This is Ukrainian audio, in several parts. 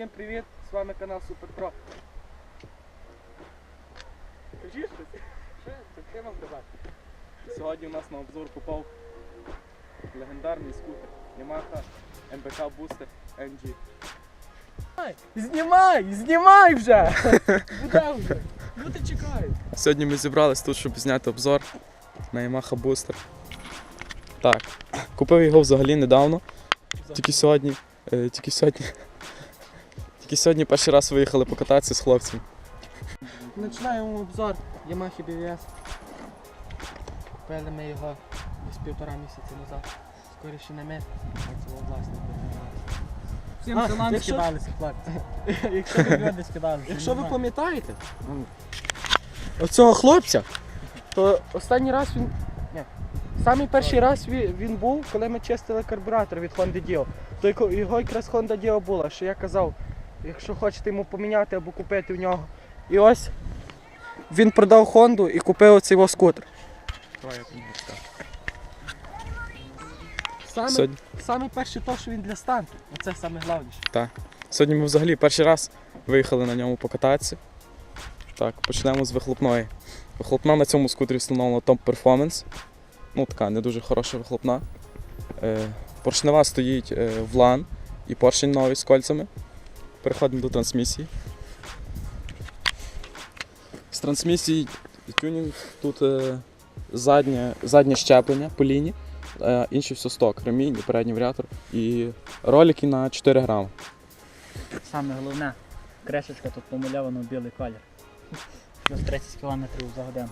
Всім привіт! З вами канал Супер Про. Кажи щось? Що давати? Сьогодні у нас на обзор попав легендарний скутер Yamaha MBK Booster NG. Знімай! Знімай вже! Куди вже? Ну ти чекай! Сьогодні ми зібрались тут, щоб зняти обзор на Yamaha Booster. Так, купив його взагалі недавно. Тільки сьогодні. е, Тільки сьогодні. Тільки сьогодні перший раз виїхали покататися з хлопцем. Починаємо обзор Yamaha BVS. Купили ми його десь півтора місяці назад. Скоріше не ми, а це власник. Всім селам якщо- скидалися, хлопці. Якщо ви, Люди скидалися. якщо ви пам'ятаєте, оцього хлопця, то останній раз він. Ні. Самий перший раз він, він був, коли ми чистили карбюратор від Honda Dio. То його якраз Honda Dio була, що я казав, якщо хочете йому поміняти або купити в нього. І ось він продав Honda і купив оцей його скутер. Саме, Сьогодні, саме перше то, що він для станту. Оце саме головніше. сьогодні ми взагалі перший раз виїхали на ньому покататися. Так, почнемо з вихлопної. Вихлопна на цьому скутері встановлена Top Performance. Ну, така не дуже хороша вихлопна. Е, поршнева стоїть е, в лан і поршень новий з кольцями. Переходимо до трансмісії. З трансмісії тюнінг тут е, заднє, заднє щеплення по лінії, е, інші все сток, ремінь, і передній варіатор і ролики на 4 грами. Саме головне, крешечка тут помальована в білий колір. Плюс 30 км за годину.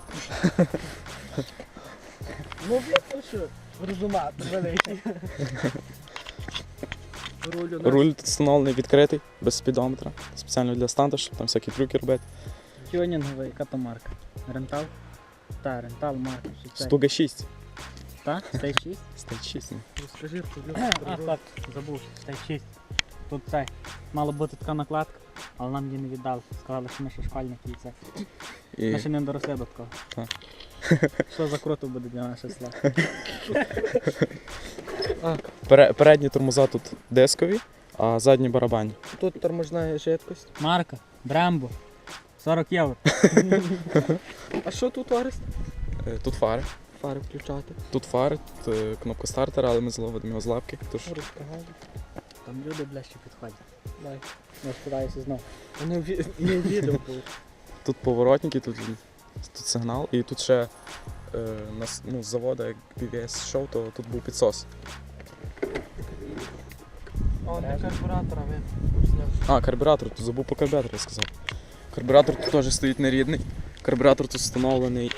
Ну, блін, що? Розумат, великий. Руль. Руль встановлений відкритий, без спідометра, спеціально для станту, щоб там всякі трюки робити. Тюнінговий, яка то марка? Рентал? Та, рентал марка. Стуга 6. Та? Стей 6? Стейт 6. ну. Розкажи А, так, забув, стей 6. Тут це, мала бути така накладка, але нам її не віддали. Сказали, що ми ще школьники і це. І Ми ще не доросли до такого. Так. Що за круто буде для нашого села? пере- передні тормоза тут дискові, а задні барабанні. Тут тормозна жидкость. Марка, Брембо, 40 євро. А що тут Орест? Е, Тут фари. Фари включати. Тут фари, тут е, кнопка стартера, але ми зловимо його з лапки. Тож. Там люди ближче підходять. Дай. Я сподіваюся знову. Вони в не в відео були. тут поворотники, тут, тут сигнал, і тут ще е, на ну, з заводу, як BVS йшов, то тут був підсос. О, не карбюратора видно. А, карбюратор, тут забув про карбюратор, я сказав. Карбюратор тут теж стоїть нерідний. Карбюратор тут встановлений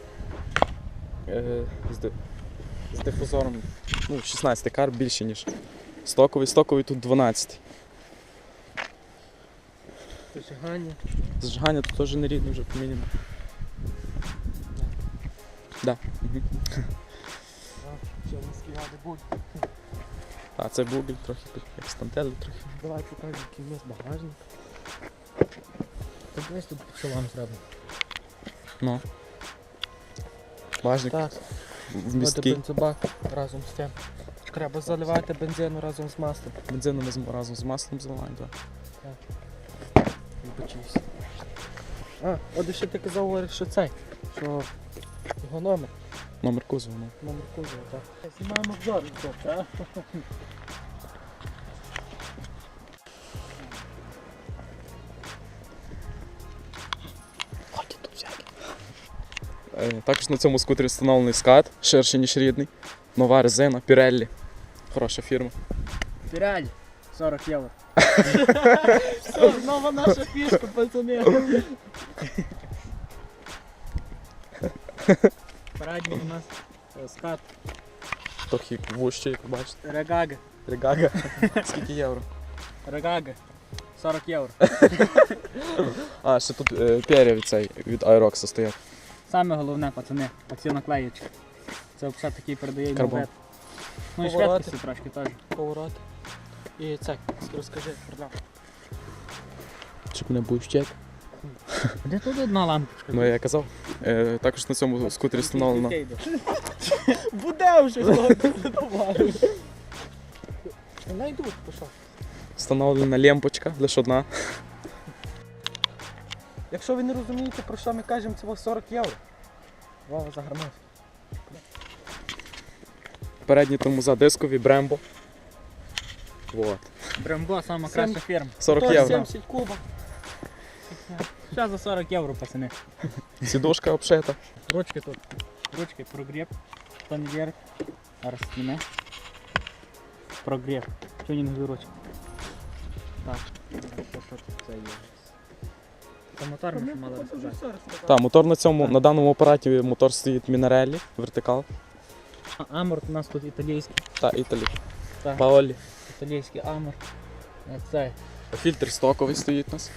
е, з, ди- з дифузором ну, 16 кар більше, ніж стоковий. Стоковий тут 12. Зажигання. Зажигання тут теж нерідний вже поміняно. Да. Угу. Будь. А це бугель трохи під- як стантелі трохи. Давай покажемо, який у нас багажник. Тут десь тут шолом зробимо. Ну. Важник Так, в буде місткий. бензобак разом з тим. Треба заливати бензину разом з маслом. Бензину ми з- разом з маслом заливаємо. Так. Вибачився. А, от ще ти казав, Орес, що цей, що його номер. Номер кузова. Ну. Номер кузова, так. Знімаємо обзор. так? Е, Також на цьому скутері встановлений скат, ширший, ніж рідний. Нова резина, Pirelli. Хороша фірма. Піряль, 40 євро. Все, нова наша фішка, пацани. Передній у нас е, скат Трохи вужчий, як бачите. Регага. Регага. Скільки євро? Регага. 40 євро. А, ще тут е, пер'я від цей від Aerox стоять. Саме головне, пацани, оці наклеїчки. Це взагалі такий передає Карбон. мовет. Ну і Повороти. швидкості трошки теж. Поворот. І цей, розкажи, продав. Щоб не був щек. Де тут одна лампочка? Ну я казав. Е, також на цьому скутері встановлено. Буде вже, хлопці, давай. Найдуть, пішов. Встановлена лемпочка, лише одна. Якщо ви не розумієте, про що ми кажемо, це було 40 євро. Вова загранав. Передні тормоза дискові, Брембо. Вот. Брембо сама Сем- краща фірма. 40 Тож євро. 70 куба. Ще за 40 євро, пацани. Сідушка обшита. Ручки тут. Ручки прогріб. Тонвер. Зараз зніме. Прогріб. Тюнінгові ручки. Так. Що, це є? Мотор ми розказати. Так, мотор на цьому, на даному апараті мотор стоїть Мінереллі, вертикал А, Амор у нас тут італійський. та Італі. Так. Паолі. Італійський Амор. Е, Це. Фільтр стоковий стоїть у нас.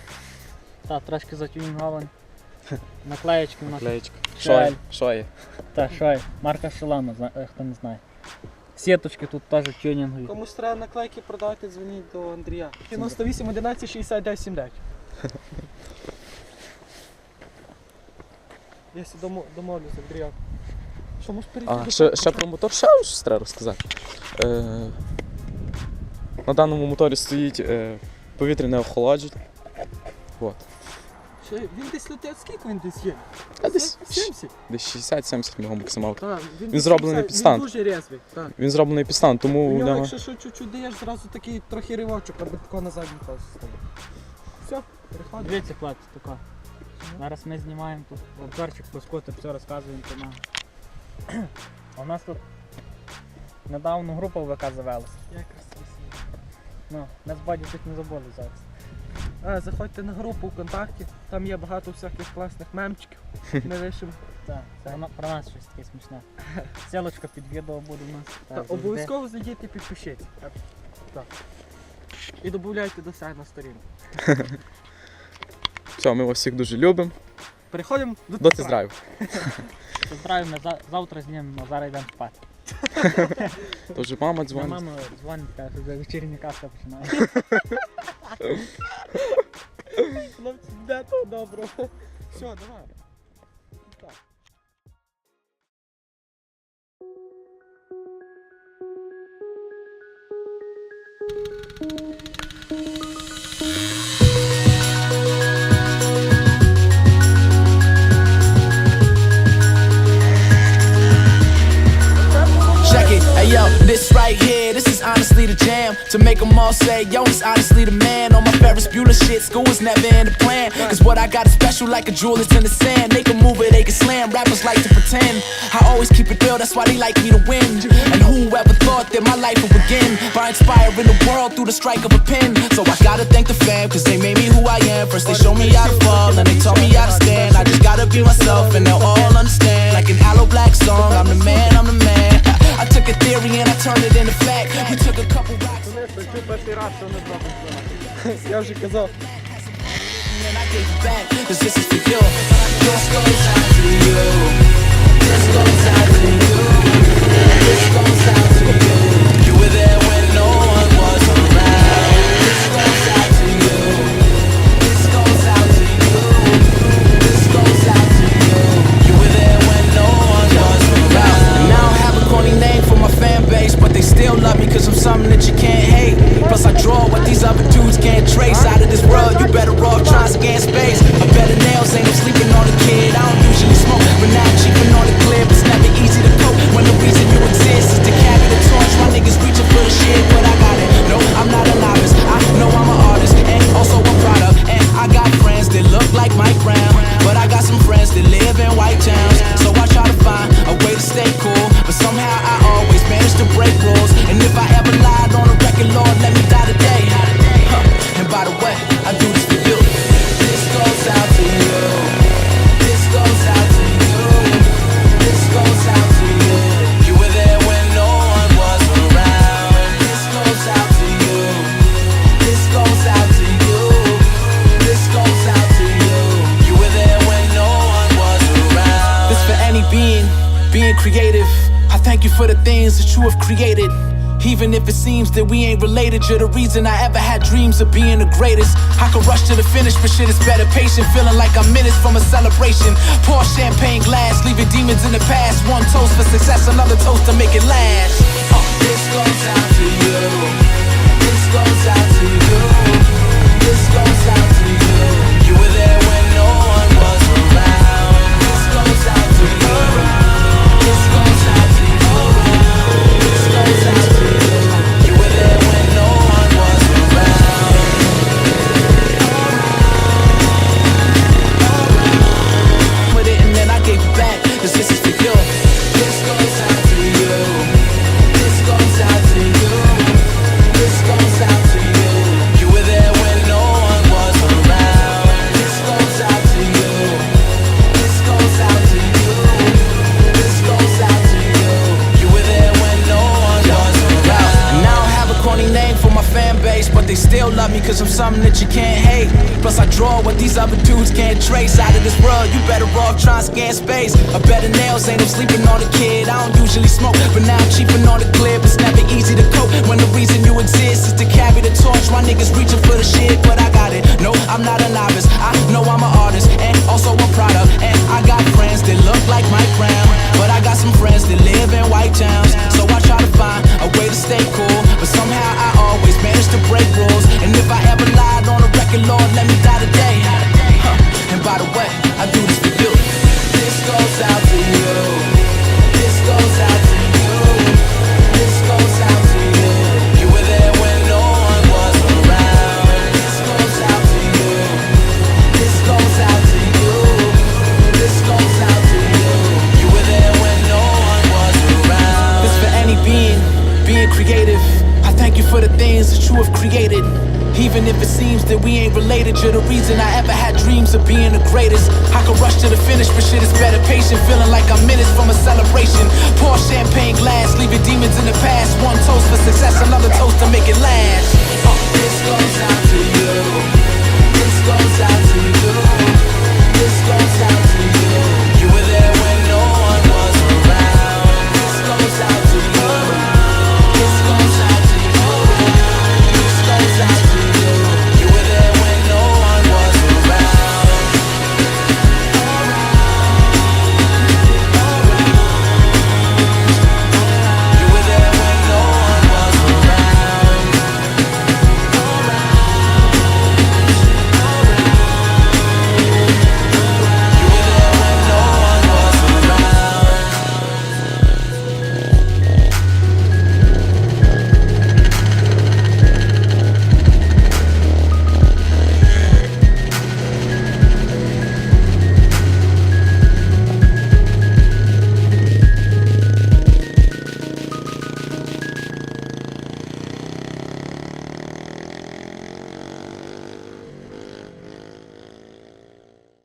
Та, трошки затюнінгований. Наклеєчки у нас. Наклеєчка. Шаль. Що є? Що? Та, що? Марка Шелана, зна- е, хто не знає. Сіточки тут теж тюнінгові. Комусь треба наклейки продати, дзвоніть до Андрія. 98 11 69 79. Я сі домо- домовлюсь з Андрієм. Що може перейти А, до ще, ще про мотор, ще щось треба розказати. Е, на даному моторі стоїть е, повітряне охолодження. От. Він десь летить, скільки він десь є? А десь, 70? десь 60-70 в нього максималка. Так, він, Він зроблений 70, під стан. Він дуже резвий. Так. Він зроблений під стан, тому У нього, нього. якщо що чуть-чуть даєш, зразу такий трохи ривочок, аби тако на задній ход ставив. Все, переходимо. Дивіться, хлопці, тако. Зараз ми знімаємо тут обзорчик по скутер, все розказуємо нам. А у нас тут недавно група в ВК завелася. Я красивий. Ну, нас баді тут не забули зараз. Заходьте на групу ВКонтакті, там є багато всяких класних мемчиків. Ми лишимо. Так, воно про нас щось таке смішне. Селочка під відео буде у нас. Так, обов'язково зайдіть і підпишіться. Так. Так. І додавайте до себе на сторінку. Все, ми вас всіх дуже любимо. Переходимо до До тест-драйву. тест-драйву. Ми завтра знімемо, а зараз йдемо спати. То вже мама дзвонить. мама дзвонить, каже, вечірня казка починає. Хлопці, де то добре. Все, давай. To make them all say, yo, he's honestly the man. On my Ferris Bueller shit, school was never in the plan. Cause what I got is special like a jewel, it's in the sand. They can move it, they can slam, rappers like to pretend. I always keep it real, that's why they like me to win. And whoever thought that my life would begin by inspiring the world through the strike of a pen. So I gotta thank the fam, cause they made me who I am. First they showed me how to fall, and they taught me how to stand. I just gotta be myself, and they'll all understand. Like an Aloe Black song, I'm the man, I'm the man. I took a theory and I turned it into fact. We took a couple rocks перший раз, що не зробимо. Я вже казав. This goes out to you. This goes out to you. Created. Even if it seems that we ain't related, you're the reason I ever had dreams of being the greatest. I could rush to the finish, but shit is better patient. Feeling like I'm minutes from a celebration. Pour champagne glass, leaving demons in the past. One toast for success, another toast to make it last. Uh, this goes out to you. This goes out to you. love something that you can't hate. Plus, I draw what these other dudes can't trace. Out of this world, you better off trying to scan space. A better nails ain't no sleeping on a kid. I don't usually smoke, but now I'm cheaping on the clip. It's never easy to cope when the reason you exist is to carry the torch. My niggas reaching being the greatest. I could rush to the finish, but shit is better patient. Feeling like I'm minutes from a celebration. Pour champagne glass, leaving demons in the past. One toast for success, another toast to make it last. Oh, this goes out to you. This goes out